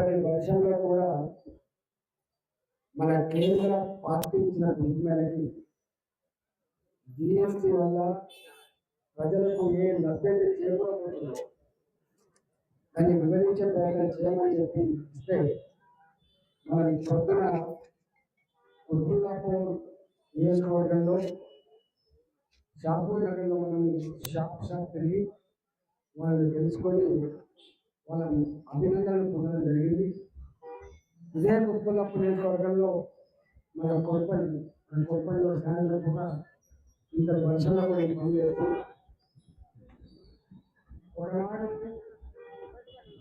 ఇంతటి వర్షంలో కూడా మన కేంద్ర పార్టీ ఇచ్చిన పిలుపు మేరకి జిఎస్టీ వల్ల ప్రజలకు ఏ లభ్యత చేకూరబోతుందో దాన్ని వివరించే ప్రయత్నం చేయమని చెప్పి ఇస్తే మరి పొద్దున కుర్బుల్లాపూర్ నియోజకవర్గంలో షాపూర్ నగరంలో మనం షాప్ షాప్ తిరిగి వాళ్ళని తెలుసుకొని వాళ్ళ అభినందనలు పొందడం జరిగింది. ఇదే కుప్పలప్పు నియోజకవర్గంలో మన కోల్పల్లి మన కోల్పల్లిలో సాయంత్రం కూడా ఇంత వర్షంలో కూడా ఈ ఒకనాడు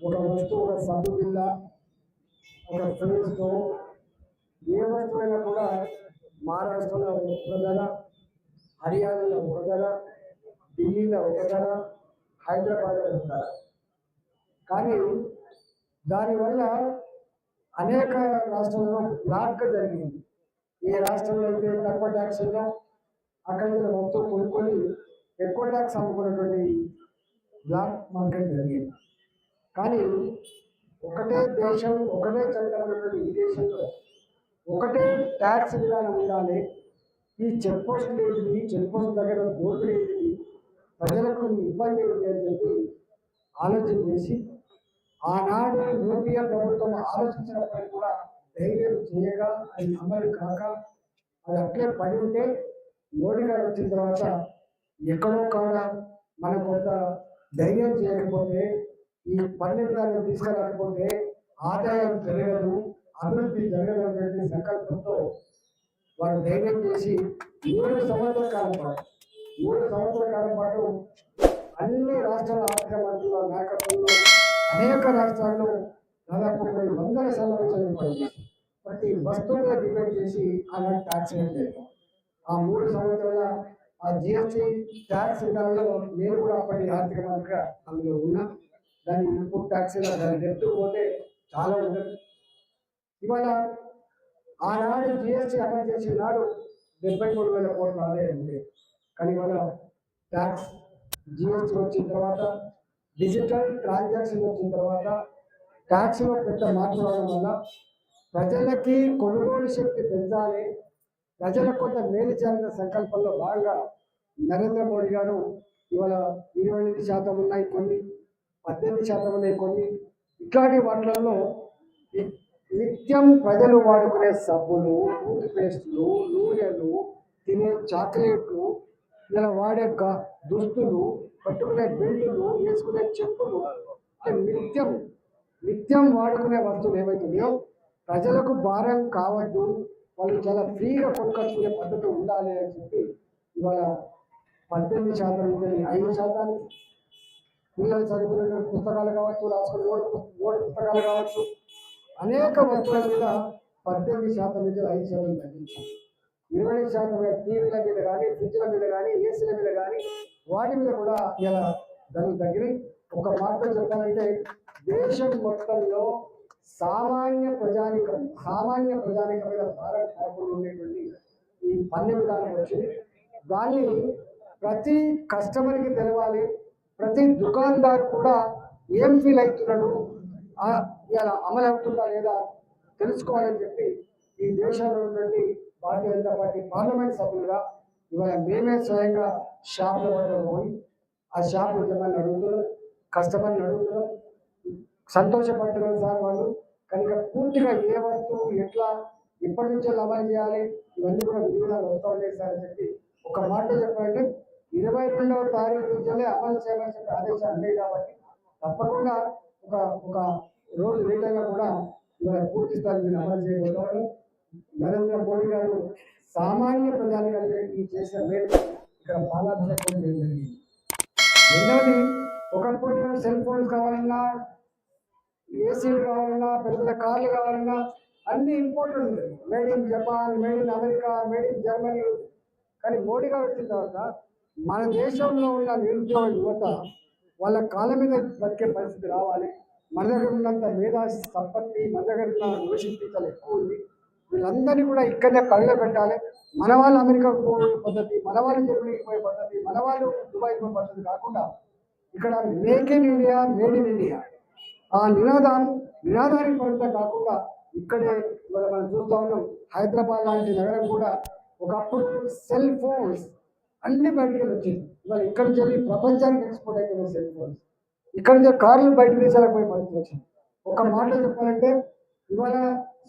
ఒక వస్తువు ఒక సబ్బు కింద ఒక ఫ్రెండ్స్తో ఏ వస్తువైనా కూడా మహారాష్ట్రలో ఒక ధర హర్యానాలో ఒక ధర ఢిల్లీలో ఒక ధర హైదరాబాద్లో ఒక ధర కానీ దానివల్ల అనేక రాష్ట్రాల్లో బ్లాక్ జరిగింది. ఏ రాష్ట్రంలో అయితే తక్కువ ట్యాక్స్ ఉందో అక్కడి నుంచి మొత్తం కొనుక్కొని ఎక్కువ ట్యాక్స్ అమ్ముకున్నటువంటి బ్లాక్ మార్కెట్ జరిగింది. కానీ ఒకటే దేశం ఒకటే చట్టం ఈ దేశంలో ఒకటే ట్యాక్స్ విధానం ఉండాలి. ఈ చెక్ పోస్ట్ ఏంటిది? చెక్ పోస్ట్ దగ్గర బోర్డు ఏంటిది? ప్రజలకు ఇబ్బంది ఏంటి అని చెప్పి ఆలోచన చేసి ఆనాడు యూపీఏ ప్రభుత్వం ఆలోచించినప్పటికీ కూడా ధైర్యం చేయగా అది అమలు కాక అది అట్లే పడి ఉంటే మోడీ గారు వచ్చిన తర్వాత ఎక్కడో కాడ మనం కొంత ధైర్యం చేయకపోతే ఈ పన్నెండు తీసుకురాకపోతే ఆదాయం జరగదు అభివృద్ధి జరగదు అనే సంకల్పంతో వారు ధైర్యం చేసి మూడు సంవత్సరాల కాలం పాటు మూడు సంవత్సరాల కాలం పాటు అన్ని రాష్ట్రాల ఆర్థిక మంత్రుల నాయకత్వంలో అనేక రాష్ట్రాల్లో దాదాపు కొన్ని వందల సంవత్సరాలు పోయింది ప్రతి వస్తువు మీద డిపెండ్ చేసి అలాంటి ట్యాక్స్ లేదు ఆ మూడు సంవత్సరాల ఆ జిఎస్టీ ట్యాక్స్ విధానంలో నేను కూడా అప్పటి ఆర్థిక మంత్రిగా అందులో ఉన్నా. దాని ఇన్పుట్ ట్యాక్స్ దాన్ని ఎత్తుకుపోతే చాలా ఉంటుంది ఇవాళ ఆనాడు జిఎస్టీ అమలు చేసిన నాడు డెబ్బై మూడు వేల కోట్ల ఆదాయం ఉంది. కానీ ఇవాళ ట్యాక్స్ జిఎస్టీ వచ్చిన తర్వాత డిజిటల్ ట్రాన్సాక్షన్ వచ్చిన తర్వాత ట్యాక్స్లో పెద్ద మార్పు రావడం వల్ల ప్రజలకి కొనుగోలు శక్తి పెంచాలి. ప్రజలకు కొంత మేలు చేయాలనే సంకల్పంలో భాగంగా నరేంద్ర మోడీ గారు ఇవాళ ఇరవై ఎనిమిది శాతం ఉన్నాయి కొన్ని పద్దెనిమిది శాతం ఉన్నాయి కొన్ని. ఇట్లాంటి వాటిలలో నిత్యం ప్రజలు వాడుకునే సబ్బులు టూత్ పేస్టులు నూనెలు తినే చాక్లెట్లు ఇలా వాడే దుస్తులు పట్టుకునే బెల్టులు వేసుకునే చెప్పులు అంటే నిత్యం నిత్యం వాడుకునే వస్తువులు ఏమవుతున్నాయో ప్రజలకు భారం కావద్దు. వాళ్ళు చాలా ఫ్రీగా కొనుక్కొచ్చుకునే పద్ధతి ఉండాలి అని చెప్పి ఇవాళ పద్దెనిమిది శాతం నుంచి ఐదు శాతాన్ని పిల్లలు చదువుకునే పుస్తకాలు కావచ్చు రాసుకునే ఓడి పుస్తకాలు కావచ్చు అనేక వస్తువుల మీద పద్దెనిమిది శాతం నుంచి ఐదు శాతం తగ్గించారు. ఇరవై శాతం టీవీల మీద కానీ ఫ్రిడ్జ్ల మీద కానీ ఏసీల మీద కానీ వాటి మీద కూడా ఇలా ధరలు తగ్గినాయి ఒక మాట చెప్పాలంటే దేశం మొత్తంలో సామాన్య ప్రజానికం సామాన్య ప్రజానికమైన భారత కాకుండా ఉండేటువంటి ఈ పన్ను విధానం వచ్చింది. దాన్ని ప్రతి కస్టమర్కి తెలవాలి. ప్రతి దుకాణదారు కూడా ఏం ఫీల్ అవుతున్నాడు? ఇలా అమలు అవుతుందా లేదా తెలుసుకోవాలని చెప్పి ఈ దేశంలో ఉన్నటువంటి భారతీయ జనతా పార్టీ పార్లమెంట్ సభ్యులుగా ఇవాళ మేమే స్వయంగా షాపుల వద్ద పోయి ఆ షాప్ యజమాని అడుగుతున్నాం కస్టమర్ని అడుగుతున్నాం సంతోషపడుతున్నారు సార్ వాళ్ళు. కనుక పూర్తిగా ఏ వస్తువు ఎట్లా ఎప్పటి నుంచో అమలు చేయాలి ఇవన్నీ కూడా విధివిధాలు వస్తూ ఉన్నాయి సార్ అని చెప్పి ఒక మాట చెప్పాలంటే ఇరవై రెండవ తారీఖు నుంచే అమలు చేయాలని చెప్పి ఆదేశాలు ఉన్నాయి కాబట్టి తప్పకుండా ఒక ఒక రోజు లేటైనా కూడా ఇవాళ పూర్తి స్థాయి మీరు అమలు చేయబోతున్నారు నరేంద్ర మోడీ గారు సామాన్య ప్రజానికానికి చేసిన వేడుక ఇక్కడ బాలాభిషేకం జరిగింది. రెండవది ఒకప్పుడు సెల్ ఫోన్స్ కావాలన్నా ఏసీలు కావాలన్నా పెద్ద పెద్ద కార్లు కావాలన్నా అన్ని ఇంపోర్ట్ ఉంది made in Japan made in America made in Germany కానీ మోడీ గారు వచ్చిన తర్వాత మన దేశంలో ఉన్న నిరుద్యోగ యువత వాళ్ళ కాళ్ళ మీద బతికే పరిస్థితి రావాలి. మన దగ్గర ఉన్నంత మేధా సంపత్తి మన దగ్గర ఉన్న యువశక్తి చాలా ఎక్కువ ఉంది. వీళ్ళందరినీ కూడా ఇక్కడనే కళ్ళ పెట్టాలి మన వాళ్ళు అమెరికాకు పోయే పద్ధతి మన వాళ్ళు జర్మనీకి పోయే పద్ధతి మన వాళ్ళు దుబాయ్ పోయే పద్ధతి కాకుండా ఇక్కడ make in India made in India. ఆ నినాదాన్ని నినాదానికి పరిమితం కాకుండా ఇక్కడే మనం చూస్తూ ఉన్నాం హైదరాబాద్ లాంటి నగరం కూడా ఒకప్పుడు సెల్ ఫోన్స్ అన్ని బయటకు వచ్చింది ఇవాళ ఇక్కడ నుంచి వెళ్ళి ప్రపంచానికి ఎక్స్పోర్ట్ అయిపోయిన సెల్ ఫోన్స్. ఇక్కడ నుంచి కార్లు బయట దేశాలకు పోయి పరిస్థితి వచ్చింది. ఒక మాట చెప్పాలంటే ఇవాళ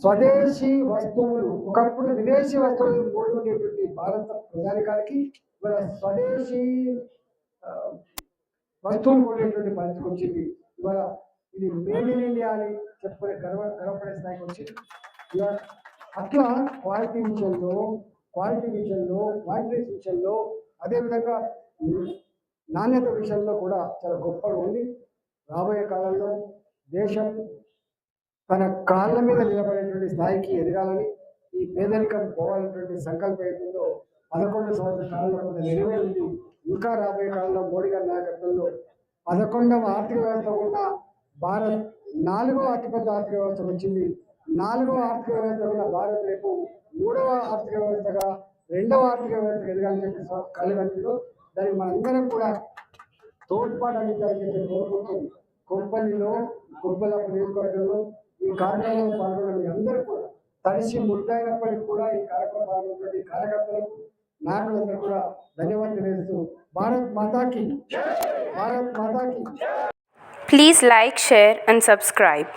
స్వదేశీ వస్తువులు ఒకప్పుడు విదేశీ వస్తువులు మూడుకునేటువంటి భారత ప్రజానికానికి ఇవాళ స్వదేశీ వస్తువులు కొనేటువంటి పరిస్థితి వచ్చింది. ఇవాళ ఇది మేడ్ ఇన్ ఇండియా అని చెప్పుకునే గర్వ గర్వపడే స్థాయికి వచ్చింది. ఇవాళ అట్లా క్వాలిటీ విషయంలో క్వాలిటీ విషయంలో క్వాలిటీస్ విషయంలో అదేవిధంగా నాణ్యత విషయంలో కూడా చాలా గొప్పగా ఉంది. రాబోయే కాలంలో దేశం తన కాళ్ళ మీద నిలబడేటువంటి స్థాయికి ఎదగాలని ఈ పేదరికం పోవాలనేటువంటి సంకల్పం ఏదో పదకొండు సంవత్సరాల కాలంలో కొంత నెరవేరింది ఇంకా రాబోయే కాలంలో మోడీ గారి నాయకత్వంలో పదకొండవ ఆర్థిక వ్యవస్థ కూడా భారత్ నాలుగవ అతిపెద్ద ఆర్థిక వ్యవస్థ వచ్చింది. నాలుగవ ఆర్థిక వ్యవస్థ ఉన్న భారత్ రేపు మూడవ ఆర్థిక వ్యవస్థగా రెండవ ఆర్థిక వ్యవస్థ ఎదగాలని చెప్పి కలగంటులో దానికి మనందరం కూడా తోడ్పాటు అందించాలని చెప్పి కోరుకుంటూ కొబ్బలిలో కొబ్బల నియోజకవర్గంలో ఈ కార్యక్రమంలో పాల్గొన్న మీ అందరూ కూడా తడిసి ముట్టైనప్పటికీ కూడా ఈ కార్యక్రమం పాల్గొన్నటువంటి కార్యకర్తలకు నాయకులందరూ కూడా ధన్యవాదాలు తెలియజేస్తూ భారత్ మాతాకి భారత్ మాతాకి. Please like share and subscribe